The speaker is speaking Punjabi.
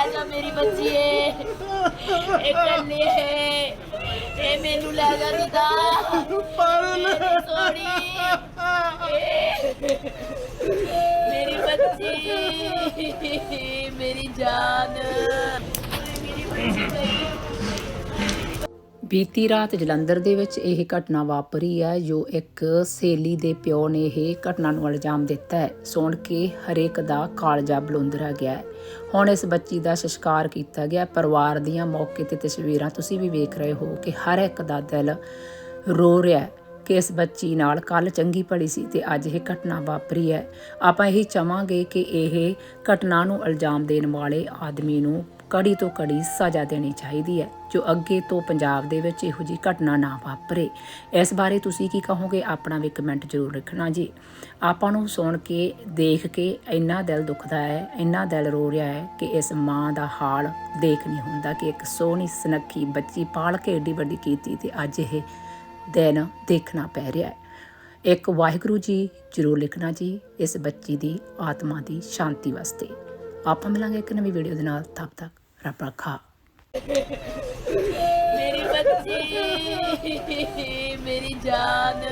ਆਜਾ ਮੇਰੀ ਬੱਚੀ ਏ ਇਹ ਕੰਨੀ ਮੈਨੂੰ ਲੈ ਜਾ ਦਿੱਤਾ ਮੇਰੀ ਸੋਹਣੀ ਏ, ਮੇਰੀ ਬੱਚੀ ਮੇਰੀ ਜਾਨ। ਮੇਰੀ ਬੱਚੀ ਬੀਤੀ ਰਾਤ ਜਲੰਧਰ ਦੇ ਵਿੱਚ ਇਹ ਘਟਨਾ ਵਾਪਰੀ ਹੈ, ਜੋ ਇੱਕ ਸੇਲੀ ਦੇ ਪਿਓ ਨੇ ਇਹ ਘਟਨਾ ਨੂੰ ਇਲਜ਼ਾਮ ਦਿੱਤਾ ਹੈ। ਸੁਣ ਕੇ ਹਰੇਕ ਦਾ ਕਾਲਜਾ ਬਲੁੰਦਰਾ ਗਿਆ ਹੈ। ਹੁਣ ਇਸ ਬੱਚੀ ਦਾ ਸੰਸਕਾਰ ਕੀਤਾ ਗਿਆ। ਪਰਿਵਾਰ ਦੀਆਂ ਮੌਕੇ ਤੇ ਤਸਵੀਰਾਂ ਤੁਸੀਂ ਵੀ ਵੇਖ ਰਹੇ ਹੋ ਕਿ ਹਰ ਇੱਕ ਦਾ ਦਿਲ ਰੋ ਰਿਹਾ ਹੈ। ਕਿ ਇਸ ਬੱਚੀ ਨਾਲ ਕੱਲ ਚੰਗੀ ਭਲੀ ਸੀ ਤੇ ਅੱਜ ਇਹ ਘਟਨਾ ਵਾਪਰੀ ਹੈ। ਆਪਾਂ ਇਹੀ ਚਾਹਾਂਗੇ ਕਿ ਇਹ ਘਟਨਾ ਨੂੰ ਇਲਜ਼ਾਮ ਦੇਣ ਵਾਲੇ ਆਦਮੀ ਨੂੰ ਕੜੀ ਤੋਂ ਕੜੀ ਸਜ਼ਾ ਦੇਣੀ ਚਾਹੀਦੀ ਹੈ, ਜੋ ਅੱਗੇ ਤੋਂ ਪੰਜਾਬ ਦੇ ਵਿੱਚ ਇਹੋ ਜੀ ਘਟਨਾ ਨਾ ਵਾਪਰੇ। ਇਸ ਬਾਰੇ ਤੁਸੀਂ ਕੀ ਕਹੋਗੇ? ਆਪਣਾ ਵੀ ਕਮੈਂਟ ਜ਼ਰੂਰ ਰੱਖਣਾ ਜੀ। ਆਪਾਂ ਨੂੰ ਸੁਣ ਕੇ, ਦੇਖ ਕੇ ਇੰਨਾ ਦਿਲ ਦੁਖਦਾ ਹੈ, ਇੰਨਾ ਦਿਲ ਰੋ ਰਿਹਾ ਹੈ ਕਿ ਇਸ ਮਾਂ ਦਾ ਹਾਲ ਦੇਖ ਨਹੀਂ ਹੁੰਦਾ ਕਿ ਇੱਕ ਸੋਹਣੀ, ਸੁਨੱਖੀ ਬੱਚੀ ਪਾਲ ਕੇ ਏਡੀ ਵੱਡੀ ਕੀਤੀ ਤੇ ਅੱਜ ਇਹ ਦਿਨ ਦੇਖਣਾ ਪੈ ਰਿਹਾ ਹੈ। ਇੱਕ ਵਾਹਿਗੁਰੂ ਜੀ ਜ਼ਰੂਰ ਲਿਖਣਾ ਜੀ, ਇਸ ਬੱਚੀ ਦੀ ਆਤਮਾ ਦੀ ਸ਼ਾਂਤੀ ਵਾਸਤੇ। ਆਪਾਂ ਮਿਲਾਂਗੇ ਇੱਕ ਨਵੀਂ ਵੀਡੀਓ ਦੇ ਨਾਲ। ਤਬ ਤੱਕ ਰੱਬ ਰੱਖਾ ਮੇਰੀ ਬੱਚੀ, ਮੇਰੀ ਜਾਨ।